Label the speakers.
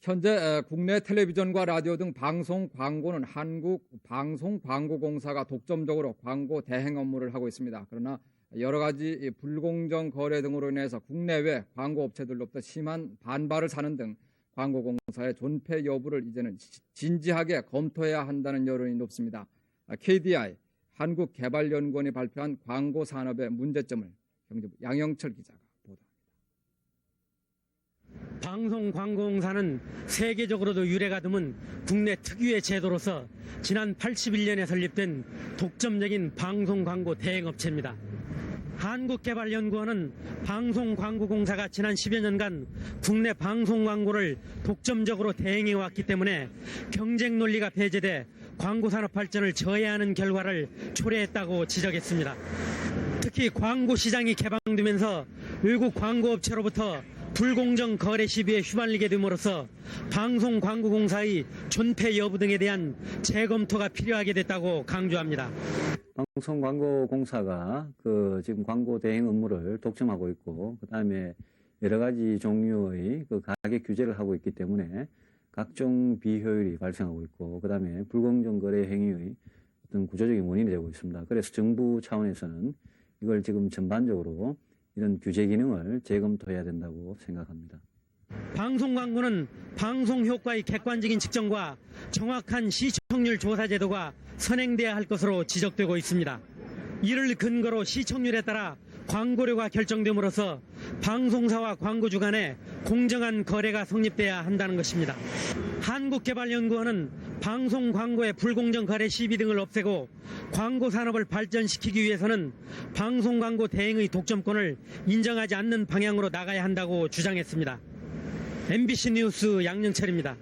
Speaker 1: 현재 에, 국내 텔레비전과 라디오 등 방송 광고는 한국 방송 광고공사가 독점적으로 광고 대행 업무를 하고 있습니다. 그러나 여러 가지 이 불공정 거래 등으로 인해서 국내외 광고 업체들로부터 심한 반발을 사는 등 광고공사의 존폐 여부를 이제는 지- 진지하게 검토해야 한다는 여론이 높습니다. 아, KDI 한국개발연구원이 발표한 광고 산업의 문제점을 경제부 양영철 기자가.
Speaker 2: 방송광고공사는 세계적으로도 유례가 드문 국내 특유의 제도로서 지난 81년에 설립된 독점적인 방송광고 대행업체입니다. 한국개발연구원은 방송광고공사가 지난 10여 년간 국내 방송광고를 독점적으로 대행해왔기 때문에 경쟁 논리가 배제돼 광고산업 발전을 저해하는 결과를 초래했다고 지적했습니다. 특히 광고 시장이 개방되면서 외국 광고업체로부터 불공정 거래 시비에 휘말리게 됨으로써 방송 광고공사의 존폐 여부 등에 대한 재검토가 필요하게 됐다고 강조합니다.
Speaker 3: 방송 광고공사가 그 지금 광고 대행 업무를 독점하고 있고 그다음에 여러 가지 종류의 그 가격 규제를 하고 있기 때문에 각종 비효율이 발생하고 있고 그다음에 불공정 거래 행위의 어떤 구조적인 원인이 되고 있습니다. 그래서 정부 차원에서는 이걸 지금 전반적으로 이런 규제 기능을 재검토해야 된다고 생각합니다.
Speaker 2: 방송 광고는 방송 효과의 객관적인 측정과 정확한 시청률 조사 제도가 선행돼야 할 것으로 지적되고 있습니다. 이를 근거로 시청률에 따라 광고료가 결정됨으로써 방송사와 광고주 간에 공정한 거래가 성립돼야 한다는 것입니다. 한국개발연구원은 방송 광고의 불공정 거래 시비 등을 없애고 광고 산업을 발전시키기 위해서는 방송 광고 대행의 독점권을 인정하지 않는 방향으로 나가야 한다고 주장했습니다. MBC 뉴스 양영철입니다.